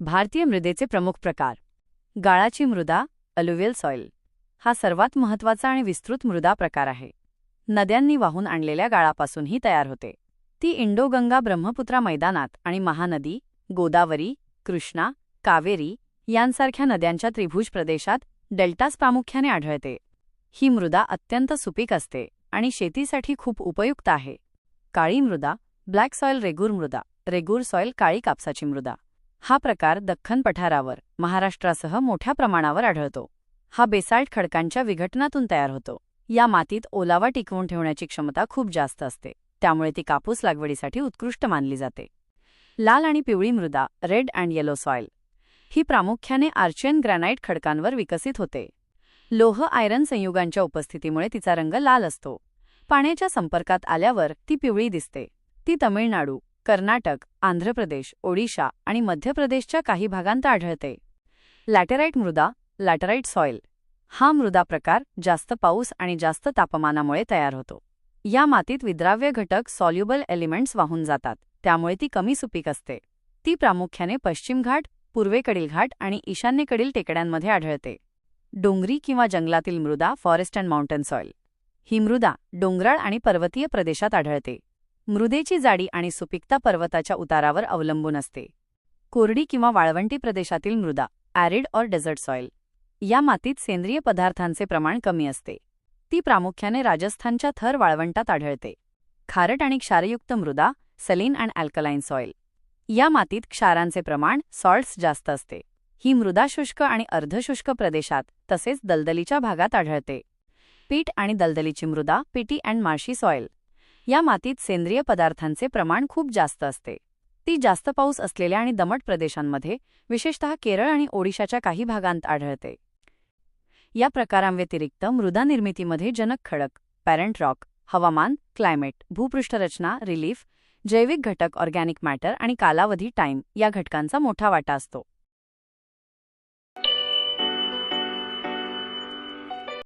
भारतीय मृदेचे प्रमुख प्रकार. गाळाची मृदा अलुवियल सॉइल. हा सर्वात महत्त्वाचा आणि विस्तृत मृदा प्रकार आहे. नद्यांनी वाहून आणलेल्या गाळापासून ही तयार होते. ती इंडो गंगा ब्रह्मपुत्रा मैदानात आणि महानदी गोदावरी कृष्णा कावेरी यांसारख्या नद्यांच्या त्रिभुज प्रदेशात डेल्टास प्रामुख्याने आढळते. ही मृदा अत्यंत सुपीक असते आणि शेतीसाठी खूप उपयुक्त आहे. काळी मृदा ब्लॅक सॉइल रेगूर मृदा रेगूर सॉइल काळी कापसाची मृदा. हा प्रकार दख्खन पठारावर महाराष्ट्रासह मोठ्या प्रमाणावर आढळतो. हा बेसाल्ट खडकांच्या विघटनातून तयार होतो. या मातीत ओलावा टिकवून ठेवण्याची क्षमता खूप जास्त असते. त्यामुळे ती कापूस लागवडीसाठी उत्कृष्ट मानली जाते. लाल आणि पिवळी मृदा रेड अँड येलो सॉइल ही प्रामुख्याने आर्चियन ग्रॅनाइट खडकांवर विकसित होते. लोह आयरन संयुगांच्या उपस्थितीमुळे तिचा रंग लाल असतो. पाण्याच्या संपर्कात आल्यावर ती पिवळी दिसते. ती तमिळनाडू कर्नाटक आंध्र प्रदेश ओडिशा आणि मध्य प्रदेशच्या काही भागांत आढळते. लॅटेराईट मृदा लॅटेराईट सॉइल. हा मृदा प्रकार जास्त पाऊस आणि जास्त तापमानामुळे तयार होतो. या मातीत विद्राव्य घटक सॉल्युबल एलिमेंट्स वाहून जातात त्यामुळे ती कमी सुपीक असते. ती प्रामुख्याने पश्चिम घाट पूर्वेकडील घाट आणि ईशान्येकडील टेकड्यांमध्ये आढळते. डोंगरी किंवा जंगलातील मृदा फॉरेस्ट अँड माउंटन सॉइल ही मृदा डोंगराळ आणि पर्वतीय प्रदेशात आढळते. मृदेची जाडी आणि सुपीकता पर्वताच्या उतारावर अवलंबून असते. कोरडी किंवा वाळवंटी प्रदेशातील मृदा ॲरिड ऑर डेझर्ट सॉइल या मातीत सेंद्रिय पदार्थांचे प्रमाण कमी असते. ती प्रामुख्याने राजस्थानच्या थर वाळवंटात आढळते. खारट आणि क्षारयुक्त मृदा सलीन अँड अल्कलाईन सॉइल या मातीत क्षारांचे प्रमाण सॉल्ट्स जास्त असते. ही मृदा शुष्क आणि अर्धशुष्क प्रदेशात तसेच दलदलीच्या भागात आढळते. पीठ आणि दलदलीची मृदा पिटी अँड मार्शी सॉइल या मातीत सेंद्रिय पदार्थांचे प्रमाण खूप जास्त असते. ती जास्त पाऊस असलेल्या आणि दमट प्रदेशांमध्ये विशेषतः केरळ आणि ओडिशाच्या काही भागांत आढळते. या प्रकारांव्यतिरिक्त मृदा निर्मितीमध्ये जनक खडक पॅरेंट रॉक हवामान क्लायमेट भूपृष्ठरचना रिलीफ जैविक घटक ऑर्गॅनिक मॅटर आणि कालावधी टाईम या घटकांचा मोठा वाटा असतो.